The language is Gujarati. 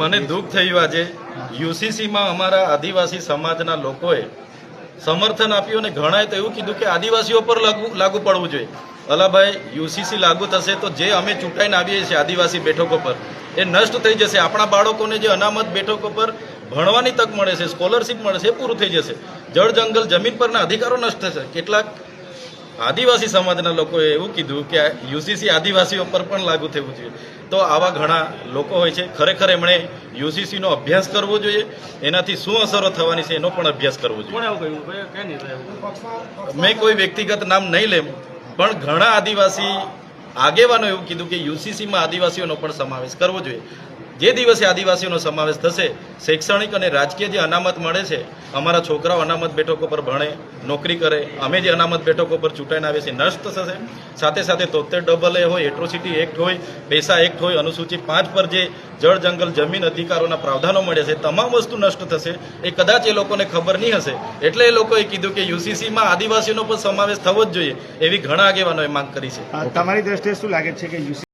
મને દુઃખ થયું આજે. યુસીસીમાં અમારા આદિવાસી સમાજના લોકોએ સમર્થન આપ્યું અને ઘણાએ તો એવું કીધું કે આદિવાસીઓ પર લાગુ લાગુ પડવું જોઈએ. અલાભાઈ યુસીસી લાગુ થશે તો જે અમે ચૂંટાઈને આવીએ છીએ આદિવાસી બેઠકો પર, એ નષ્ટ થઈ જશે. આપણા બાળકોને જે અનામત બેઠકો પર ભણવાની તક મળે છે, સ્કોલરશીપ મળે છે, એ પૂરું થઈ જશે. જળ, જંગલ, જમીન પરના અધિકારો નષ્ટ થશે. કેટલાક આદિવાસી સમાજના લોકોએ એવું કીધું કે યુસીસી આદિવાસીઓ પર પણ લાગુ થવું જોઈએ. તો આવા ઘણા લોકો હોય છે ખરેખર એમણે યુસીસીનો અભ્યાસ કરવો જોઈએ એનાથી શું અસરો થવાની છે એનો પણ અભ્યાસ કરવો જોઈએ? મેં કોઈ વ્યક્તિગત નામ નહીં લેમ પણ ઘણા આદિવાસી આગેવાનો એવું કીધું કે યુસીસીમાં આદિવાસીઓનો પણ સમાવેશ કરવો જોઈએ. જે દિવસે આદિવાસીઓનો સમાવેશ થશે, શૈક્ષણિક અને રાજકીય જે અનામત મળે છે, અમારા છોકરાઓ અનામત બેઠકો પર ભણે, નોકરી કરે, અમે જે અનામત બેઠકો પર ચૂંટાઈને આવે છે નષ્ટ થશે. સાથે સાથે તોતેર ડબલ એ હોય, એટ્રોસિટી એક્ટ હોય, પૈસા એક્ટ હોય, અનુસૂચિત પાંચ પર જે જળ, જંગલ, જમીન અધિકારોના પ્રાવધાનો મળે છે, તમામ વસ્તુ નષ્ટ થશે. એ કદાચ એ લોકોને ખબર નહીં હશે. એટલે એ લોકોએ કીધું કે યુસીસીમાં આદિવાસીઓનો પણ સમાવેશ થવો જ જોઈએ, એવી ઘણા આગેવાનોએ માંગ કરી છે. તમારી દ્રષ્ટિએ શું લાગે છે કે યુસી